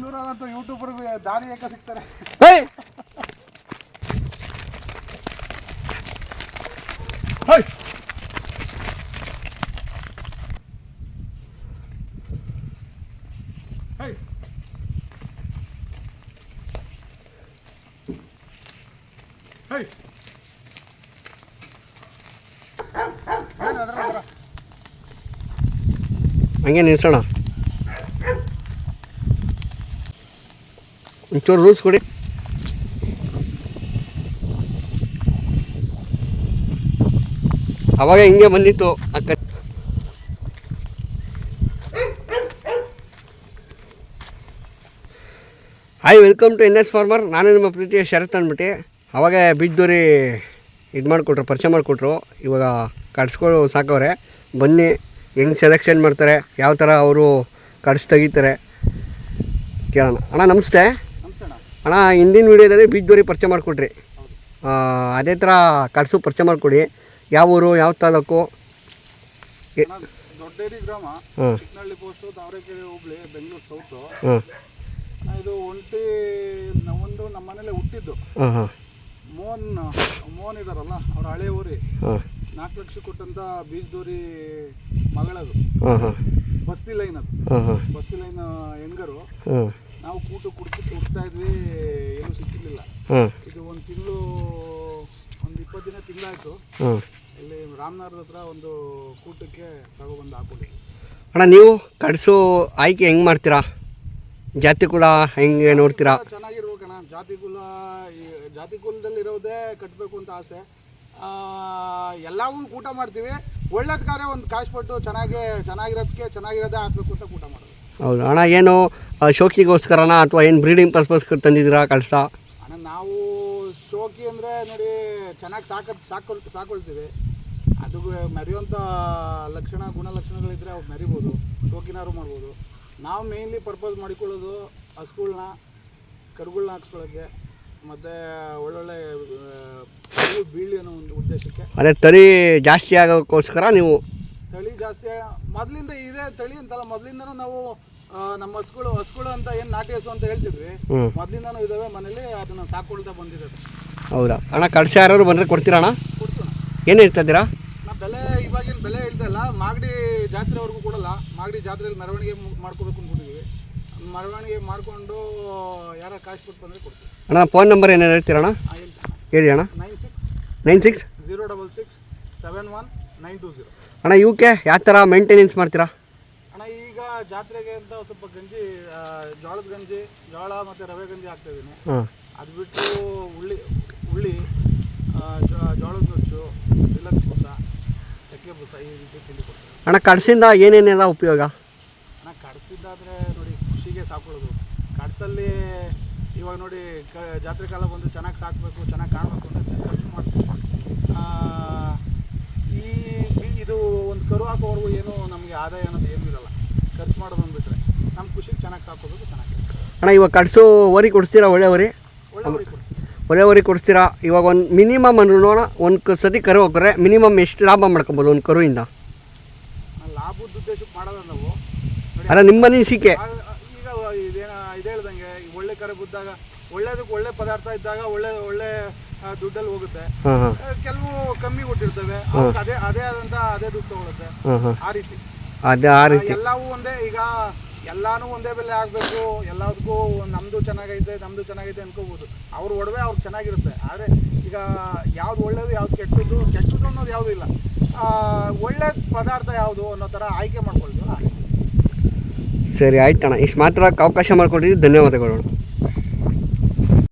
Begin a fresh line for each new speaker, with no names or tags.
ಇವರಾಗಂತೂ ಯೂಟ್ಯೂಬರ್ಗೆ ದಾರಿ ಏಕ ಸಿಗ್ತಾರೆ?
ಹಂಗೆ ನಿಲ್ಸೋಣ? ಒಂಚೂರು ರೂಲ್ಸ್ ಕೊಡಿ. ಅವಾಗ ಹಿಂಗೆ ಬಂದಿತ್ತು ಅಕ್ಕ hi welcome to N S farmer ನಾನು ನಿಮ್ಮ ಪ್ರೀತಿಯ ಶರತ್ ಅಂದ್ಬಿಟ್ಟು. ಅವಾಗ ಬಿದ್ದೂರಿ ಇದು ಮಾಡಿಕೊಟ್ರು, ಪರಿಚಯ ಮಾಡಿಕೊಟ್ರು. ಇವಾಗ ಕಟ್ಸ್ಕೊಂಡು ಸಾಕವ್ರೆ. ಬನ್ನಿ, ಹೆಂಗೆ ಸೆಲೆಕ್ಷನ್ ಮಾಡ್ತಾರೆ ಯಾವ ಥರ ಅವರು ಕಟ್ಸ್ ತೆಗಿತಾರೆ ಕೇಳೋಣ. ಅಣ್ಣ ನಮಸ್ತೆ
ನಮಸ್ತೆ. ಅಣ್ಣ
ಹಿಂದಿನ ವೀಡಿಯೋದಲ್ಲಿ ಬೀಜದೋರಿ ಪರಿಚಯ ಮಾಡಿಕೊಡ್ರಿ ಅದೇ ಥರ ಕಳಿಸು ಪರಿಚಯ ಮಾಡಿಕೊಡಿ. ಯಾವ ಊರು ಯಾವ ತಾಲೂಕು?
ದೊಡ್ಡೇರಿ ಗ್ರಾಮ. ಚಿಕ್ಕನಹಳ್ಳಿ ಪೋಸ್ಟು ತಾವರೆಕೆರೆ ಹೋಬಳಿ ಬೆಂಗಳೂರು ಸೌತು ಇದು ಒಂಟಿ ಒಂದು ನಮ್ಮ ಮನೇಲೆ ಹುಟ್ಟಿದ್ದು. ಮೋಹನ್ ಮೋಹನ್ ಇದಾರಲ್ಲ ಅವ್ರ ಹಳೆ ಊರಿ. ನಾಲ್ಕು ಲಕ್ಷ ಕೊಟ್ಟಂತ ಬೀಜದೋರಿ ಮಗಳದು. ಬಸ್ತಿ ಲೈನ್ ಅದು. ಬಸ್ತಿ ಲೈನ್ ಹೆಣ್ಗರು
ಹಾಂ
ನಾವು ಕೂಟು ಕುಡ್ತಿಟ್ಟು ಹುಡ್ತಾ ಇದ್ವಿ ಏನೂ ಸಿಕ್ಕಿರ್ಲಿಲ್ಲ. ಇದು ಒಂದು ತಿಂಗಳು ಒಂದು ಇಪ್ಪತ್ತು ದಿನ ತಿಂಗಳಾಯ್ತು. ಇಲ್ಲಿ ರಾಮನಗರದ ಹತ್ರ ಒಂದು ಕೂಟಕ್ಕೆ ತಗೊಬಂದು ಹಾಕೊಂಡಿದ್ವಿ
ಅಣ್ಣ ನೀವು ಕಡಿಸೋ ಆಯ್ಕೆ ಹೆಂಗೆ ಮಾಡ್ತೀರಾ? ಜಾತಿ ಕೂಡ ಹೆಂಗೆ ನೋಡ್ತೀರಾ?
ಚೆನ್ನಾಗಿರ್ಬೇಕಣ್ಣ. ಜಾತಿ ಕುಲ ಈ ಜಾತಿ ಕುಲದಲ್ಲಿ ಇರೋದೇ ಕಟ್ಟಬೇಕು ಅಂತ ಆಸೆ. ಎಲ್ಲವೂ ಕೂಟ ಮಾಡ್ತೀವಿ. ಒಳ್ಳೇದ್ ಕಾರ್ಯ ಒಂದು ಕಾಸು ಪಟ್ಟು ಚೆನ್ನಾಗಿ ಚೆನ್ನಾಗಿರೋದಕ್ಕೆ ಚೆನ್ನಾಗಿರೋದೇ ಹಾಕ್ಬೇಕು ಅಂತ ಕೂಟ ಮಾಡೋದು
ಹೌದು. ಅಣ್ಣ ಏನು ಶೋಕಿಗೋಸ್ಕರನ ಅಥವಾ ಏನು ಬ್ರೀಡಿಂಗ್ ಪರ್ಪಸ್ಗೆ ತಂದಿದ್ದೀರಾ ಕಳಸ?
ಅಣ್ಣ ನಾವು ಶೋಕಿ ಅಂದರೆ ನೋಡಿ ಚೆನ್ನಾಗಿ ಸಾಕ ಸಾಕೊಳ್ ಸಾಕೊಳ್ತೀವಿ. ಅದು ಮೆರೆಯುವಂಥ ಲಕ್ಷಣ ಗುಣಲಕ್ಷಣಗಳಿದ್ದರೆ ಅವ್ರು ಮೆರಿಬೋದು. ಶೋಕಿನಾರು ಮಾಡ್ಬೋದು. ನಾವು ಮೇಯ್ನ್ಲಿ ಪರ್ಪಸ್ ಮಾಡಿಕೊಳ್ಳೋದು ಹಸುಗಳನ್ನ ಕರುಗಳನ್ನ ಹಾಕ್ಸ್ಕೊಳ್ಳೋಕ್ಕೆ ಮತ್ತು ಒಳ್ಳೊಳ್ಳೆ ಬೀಳಿ ಅನ್ನೋ ಒಂದು ಉದ್ದೇಶಕ್ಕೆ.
ಅದೇ ತರಿ ಜಾಸ್ತಿ ಆಗೋಕ್ಕೋಸ್ಕರ ನೀವು
ತಳಿ ಜಾಸ್ತಿ ಮೊದಲಿಂದ ಇದೇ ತಳಿ ಅಂತಲ್ಲ ಮೊದಲಿಂದನೂ ನಾವು ಆ, ನಮ್ಮ ಹಸುಗಳು ಹಸುಗಳು ಅಂತ ಏನು ನಾಟಿ ಹಸು ಅಂತ ಹೇಳ್ತಿದ್ವಿ.
ಹ್ಞೂ
ಇದಾವೆ ಮನೇಲಿ ಅದನ್ನ ಸಾಕೊಳ್ತಾ ಬಂದಿದೆ
ಹೌದಾ? ಅಣ್ಣ ಕಡಿಸಿ ಯಾರು ಬಂದರೆ ಕೊಡ್ತೀರಾ ಅಣ್ಣ?
ಕೊಡ್ತೀವಿ
ಏನು ಹೇಳ್ತಿದ್ದೀರಾ
ನಾ ಬೆಲೆ ಇವಾಗಿನ ಬೆಲೆ ಹೇಳ್ತಾ ಇಲ್ಲ. ಮಾಗಡಿ ಜಾತ್ರೆವರೆಗೂ ಕೊಡಲ್ಲ. ಮಾಗಡಿ ಜಾತ್ರೆಯಲ್ಲಿ ಮೆರವಣಿಗೆ ಮು- ಮಾಡ್ಕೋಬೇಕು ಅಂದ್ಕೊಂಡಿದ್ದೀವಿ ಮೆರವಣಿಗೆ ಮಾಡಿಕೊಂಡು ಯಾರ ಕಾಸು ಕೊಟ್ಟು ಬಂದರೆ ಕೊಡ್ತೀವಿ.
ಅಣ್ಣ ಫೋನ್ ನಂಬರ್ ಏನೇನು ಹೇಳ್ತೀರ ಅಣ್ಣ?
ಹಾಂ ಹೇಳ್ತೀನಿ.
ಹೇಳಿ ಅಣ್ಣ.
Nine six
nine six
zero double six seven one nine two zero
ಅಣ್ಣ ಇವಕ್ಕೆ ಯಾವ ಥರ ಮೇಂಟೆನೆನ್ಸ್ ಮಾಡ್ತೀರಾ?
ಅಣ್ಣ ಈಗ ಜಾತ್ರೆಗೆ ಅಂತ ಸ್ವಲ್ಪ ಗಂಜಿ ಆ, ಜೋಳದ ಗಂಜಿ ಜೋಳ ಮತ್ತು ರವೆ ಗಂಜಿ ಹಾಕ್ತಿದ್ದೀನಿ
ಹಾಂ.
ಅದು ಬಿಟ್ಟು ಉಳ್ಳಿ ಉಳ್ಳಿ ಆ, ಜೋ- ಜೋಳದ ನುಚ್ಚು ಬಿಲ್ಲದ ಬೂಸ ಚಕ್ಕೆ ಬೂಸ ಈ ರೀತಿ ತಿಂಡಿ ಕೊಡ್ತೀವಿ
ಅಣ್ಣ ಕಡ್ಸಿಂದ ಏನೇನೆಲ್ಲ ಉಪಯೋಗ?
ಅಣ್ಣ ಕಡ್ಸಿದ್ದಾದರೆ ನೋಡಿ ಖುಷಿಗೆ ಸಾಕೊಳ್ಳೋದು ಕಡ್ಸಲ್ಲಿ ಇವಾಗ ನೋಡಿ ಕ ಜಾತ್ರೆ ಕಾಲ ಬಂದು ಚೆನ್ನಾಗಿ ಸಾಕಬೇಕು ಚೆನ್ನಾಗಿ ಕಾಣಬೇಕು ಅಂತ ಖರ್ಚು ಆ, ಈ ಈ- ಇದು ಒಂದು ಕರು ಹಾಕೋವರೆಗೂ ಏನು ನಮಗೆ ಆದಾಯ ಅನ್ನೋದು ಏನೂ ಇರಲ್ಲ. ಖರ್ಚು ಮಾಡೋದು ಅಂದ್ಬಿಟ್ರೆ ನಮ್ಮ ಖುಷಿಗೆ ಚೆನ್ನಾಗಿ ಕಾಪಾಡೋದು ಚೆನ್ನಾಗಿ
ಅಣ್ಣ ಇವಾಗ ಕಡ್ಸು ವರಿ ಕೊಡಿಸ್ತೀರಾ ಒಳ್ಳೆ ವರಿ?
ಒಳ್ಳೆ ಹೊರಿ ಕೊಡ್ತೀವಿ
ಒಳ್ಳೆ ವರಿ ಕೊಡಿಸ್ತೀರಾ? ಇವಾಗ ಒಂದು ಮಿನಿಮಮ್ ಅಂದ್ರೆ ನೋಡೋಣ ಒಂದು ಸತಿ ಕರು ಹೋಗ್ರೆ ಮಿನಿಮಮ್ ಎಷ್ಟು ಲಾಭ ಮಾಡ್ಕೊಬೋದು ಒಂದು ಕರುವಿಂದ?
ಲಾಭದ ಉದ್ದೇಶಕ್ಕೆ ಮಾಡೋದು ನಾವು.
ಅಲ್ಲ ನಿಮ್ಮ ಅನಿಸಿಕೆ
ಈಗ ಇದೇನ ಇದು ಹೇಳ್ದಂಗೆ ಒಳ್ಳೆ ಕರೆ ಬಿದ್ದಾಗ ಒಳ್ಳೇದಕ್ಕೆ ಒಳ್ಳೆ ಪದಾರ್ಥ ಇದ್ದಾಗ ಒಳ್ಳೆ ಒಳ್ಳೆ ದುಡ್ಡಲ್ಲಿ ಹೋಗುತ್ತೆ. ಕೆಲವು ಕಮ್ಮಿ ಕೊಟ್ಟಿರ್ತವೆ. ಅದೇ ಅದೇ ಆದಂತ ಅದೇ ದುಡ್ಡು ತಗೊಳುತ್ತೆ. ಆ ರೀತಿ.
ಅದೇ ಆ ರೀತಿ.
ಎಲ್ಲವೂ ಒಂದೇ ಈಗ ಎಲ್ಲಾನು ಒಂದೇ ಬೆಲೆ ಆಗಬೇಕು ಎಲ್ಲದಕ್ಕೂ ನಮ್ದು ಚೆನ್ನಾಗೈತೆ ನಮ್ದು ಚೆನ್ನಾಗೈತೆ ಅನ್ಕೋಬಹುದು ಅವ್ರ ಒಡವೆ ಅವ್ರು ಚೆನ್ನಾಗಿರುತ್ತೆ. ಆದರೆ ಈಗ ಯಾವ್ದು ಒಳ್ಳೇದು ಯಾವ್ದು ಕೆಟ್ಟದ್ದು ಕೆಟ್ಟದ್ದು ಅನ್ನೋದು ಯಾವುದೂ ಇಲ್ಲ. ಒಳ್ಳೆ ಪದಾರ್ಥ ಯಾವುದು ಅನ್ನೋ ಥರ ಆಯ್ಕೆ ಮಾಡ್ಕೊಳ್ತೀವಲ್ಲ
ಸರಿ ಆಯ್ತಣ್ಣ. ಇಷ್ಟು ಮಾತ್ರ ಅವಕಾಶ ಮಾಡಿಕೊಟ್ಟಿದ್ದು ಧನ್ಯವಾದಗಳು.